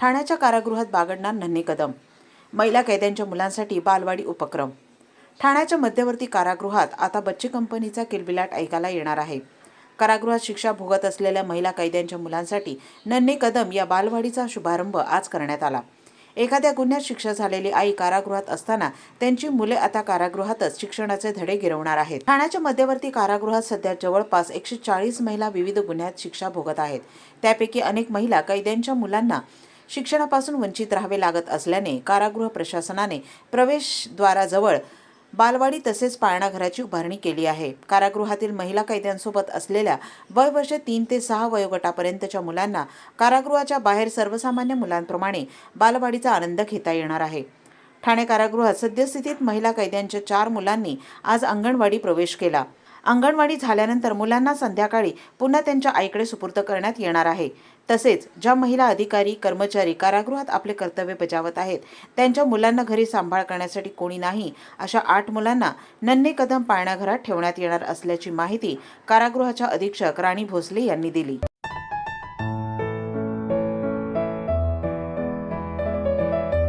ठाण्याच्या कारागृहात बागडणार नन्हे कदम. महिला कैद्यांच्या मुलांसाठी बालवाडी उपक्रम. ठाण्याच्या मध्यवर्ती कारागृहात आता बच्चे कंपनीचा किलबिलाट ऐकायला येणार आहे. कारागृहात शिक्षा भोगत असलेल्या महिला कैद्यांच्या मुलांसाठी नन्हे कदम या बालवाडीचा शुभारंभ आज करण्यात आला. एखाद्या गुन्ह्यात शिक्षा झालेली आई कारागृहात असताना त्यांची मुले आता कारागृहातच शिक्षणाचे धडे गिरवणार आहेत. ठाण्याच्या मध्यवर्ती कारागृहात सध्या जवळपास एकशे चाळीस महिला विविध गुन्ह्यात शिक्षा भोगत आहेत. त्यापैकी अनेक महिला कैद्यांच्या मुलांना शिक्षणापासून वंचित राहावे लागत असल्याने कारागृह प्रशासनाने प्रवेशद्वाराजवळ बालवाडी तसेच पाळणाघराची उभारणी केली आहे. कारागृहातील महिला कैद्यांसोबत असलेल्या वय वर्ष तीन ते सहा वयोगटापर्यंतच्या मुलांना कारागृहाच्या बाहेर सर्वसामान्य मुलांप्रमाणे बालवाडीचा आनंद घेता येणार आहे. ठाणे कारागृहात सद्यस्थितीत महिला कैद्यांच्या चार मुलांनी आज अंगणवाडी प्रवेश केला. अंगणवाडी झाल्यानंतर मुलांना संध्याकाळी पुन्हा त्यांच्या आईकडे सुपूर्द करण्यात येणार आहे. तसेच ज्या महिला अधिकारी कर्मचारी कारागृहात आपले कर्तव्य बजावत आहेत त्यांच्या मुलांना घरी सांभाळ करण्यासाठी कोणी नाही अशा आठ मुलांना नन्हे कदम पाळण्याघरात ठेवण्यात येणार असल्याची माहिती कारागृहाच्या अधीक्षक राणी भोसले यांनी दिली.